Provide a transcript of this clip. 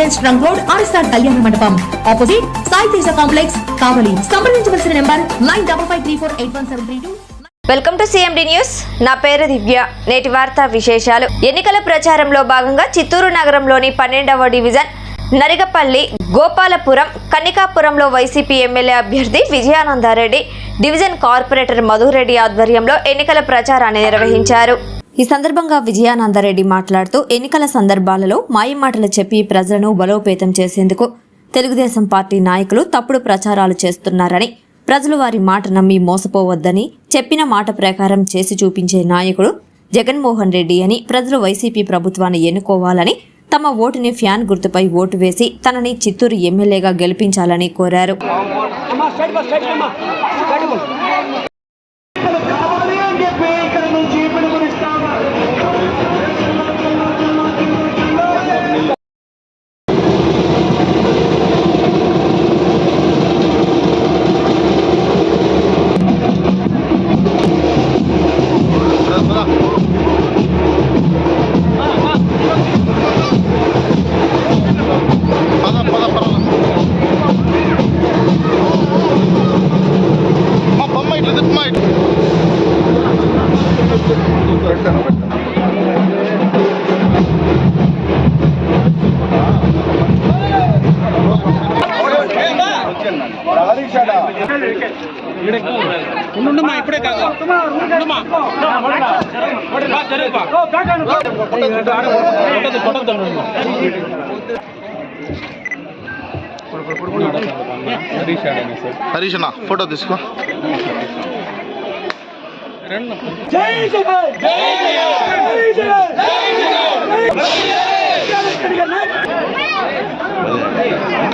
residence interiors trunk road RSR Kalyana Mandapam opposite Sai Teja complex Kavali సంప్రదించవలసిన number nine double five three four eight one seven three two welcome to CMD news నా పేరు దివ్య. నేటి వార్తా విశేషాలు. ఎన్నికల ప్రచారంలో భాగంగా చిత్తూరు నగరంలోని పన్నెండవ డివిజన్ నరిగపల్లి గోపాలపురం కన్నికాపురంలో వైసీపీ ఎమ్మెల్యే అభ్యర్థి విజయానందారెడ్డి డివిజన్ కార్పొరేటర్ మధురెడ్డి ఆధ్వర్యంలో ఎన్నికల ప్రచారాన్ని నిర్వహించారు. ఈ సందర్భంగా విజయానందరెడ్డి మాట్లాడుతూ ఎన్నికల సందర్భాలలో మాయమాటలు చెప్పి ప్రజలను బలోపేతం చేసేందుకు తెలుగుదేశం పార్టీ నాయకులు తప్పుడు ప్రచారాలు చేస్తున్నారని ప్రజలు వారి మాట నమ్మి మోసపోవద్దని చెప్పిన మాట ప్రకారం చేసి చూపించే నాయకుడు జగన్మోహన్ రెడ్డి అని ప్రజలు వైసీపీ ప్రభుత్వాన్ని ఎన్నుకోవాలని తమ ఓటుని ఫ్యాన్ గుర్తుపై ఓటు వేసి తనని చిత్తూరు ఎమ్మెల్యేగా గెలిపించాలని కోరారు ఉండుమా ఇప్పుడే కాదు ఉండుమా బా, జరుగు బా. కొట్టద్దు, కొట్టద్దు, ఉండుమా. హరీష్ అన్న ఫోటో తీసుకో జై జగన్ జై